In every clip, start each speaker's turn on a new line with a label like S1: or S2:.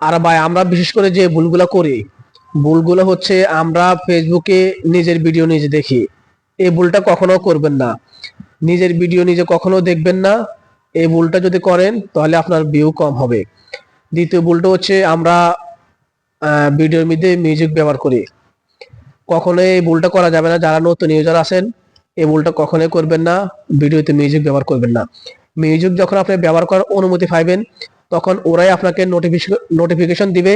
S1: আর ভাই, আমরা বিশেষ করে যে ভুলগুলো করি, ভুলগুলো হচ্ছে আমরা ফেসবুকে নিজের ভিডিও নিজে দেখি। এই ভুলটা কখনো করবেন না। নিজের ভিডিও নিজে কখনো দেখবেন না। এই ভুলটা যদি করেন, তাহলে আপনার ভিউ কম হবে। দ্বিতীয় ভুলটা হচ্ছে আমরা ভিডিওর মধ্যে মিউজিক ব্যবহার করি। কখনোই এই ভুলটা করা যাবে না। যারা নতুন ইউজার আছেন, এই ভুলটা কখনোই করবেন না। ভিডিওতে মিউজিক ব্যবহার করবেন না। মিউজিক যখন আপনি ব্যবহার করার অনুমতি পাইবেন তখন ওরাই আপনাকে নোটিফিকেশন নোটিফিকেশন দিবে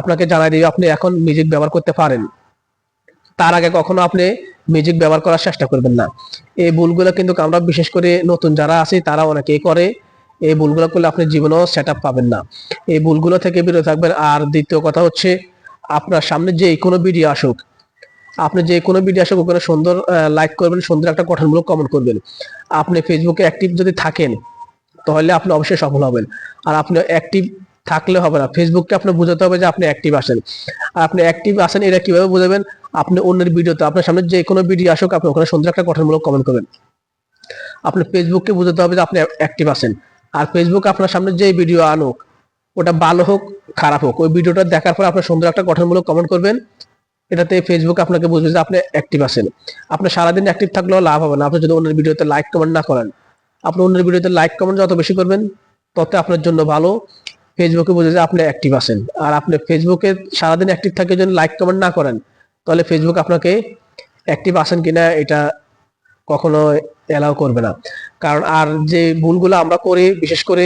S1: আপনাকে জানাই দিবে আপনি এখন মিউজিক ব্যবহার করতে পারেন। তার আগে কখনো আপনি মিউজিক ব্যবহার করার চেষ্টা করবেন না। এই ভুলগুলো কিন্তু আমরা বিশেষ করে নতুন যারা আছে, তারা অনেকেই করে। এই ভুলগুলো করলে আপনি জীবনেও সেট পাবেন না। এই ভুলগুলো থেকে বিরত থাকবেন। আর দ্বিতীয় কথা হচ্ছে, আপনার সামনে যে কোনো ভিডিও আসুক, আপনি যে কোনো ভিডিও আসুক, ওখানে সুন্দর লাইক করবেন, সুন্দর একটা গঠনমূলক কমেন্ট করবেন। আপনি ফেসবুকে অ্যাক্টিভ যদি থাকেন তাহলে আপনি অবশ্যই সফল হবেন। আর আপনি অ্যাক্টিভ থাকলে হবে না। ফেসবুককে আপনি বোঝাতে হবে যে আপনি অ্যাক্টিভ আসেন আর আপনি অ্যাক্টিভ আসেন এটা কীভাবে বোঝাবেন? আপনি অন্যের ভিডিওতে আপনার সামনে যে কোনো ভিডিও আসুক, আপনি ওখানে সুন্দর একটা গঠনমূলক কমেন্ট করবেন। আপনি ফেসবুককে বোঝাতে হবে যে আপনি অ্যাক্টিভ আছেন। আর ফেসবুক আপনার সামনে যে ভিডিও আনুক, ওটা ভালো হোক, খারাপ হোক, ওই ভিডিওটা দেখার পর আপনার সুন্দর একটা গঠনমূলক কমেন্ট করবেন। এটাতে ফেসবুক আপনাকে বুঝবে যে আপনি অ্যাক্টিভ আছেন। আপনি সারাদিন অ্যাক্টিভ থাকলেও লাভ হবে না। আপনি যদি অন্যের ভিডিওতে লাইক কমেন্ট না করেন আপনি অন্যের ভিডিওতে লাইক কমেন্ট যত বেশি করবেন, তত আপনার জন্য ভালো। ফেসবুকে বোঝা যায় আপনি অ্যাক্টিভ আছেন। আর আপনি ফেসবুকে সারাদিন অ্যাক্টিভ থাকে যদি লাইক কমেন্ট না করেন, তাহলে ফেসবুক আপনাকে অ্যাক্টিভ আছেন কিনা এটা কখনো এলাও করবে না। কারণ আর যে ভুলগুলো আমরা করি, বিশেষ করে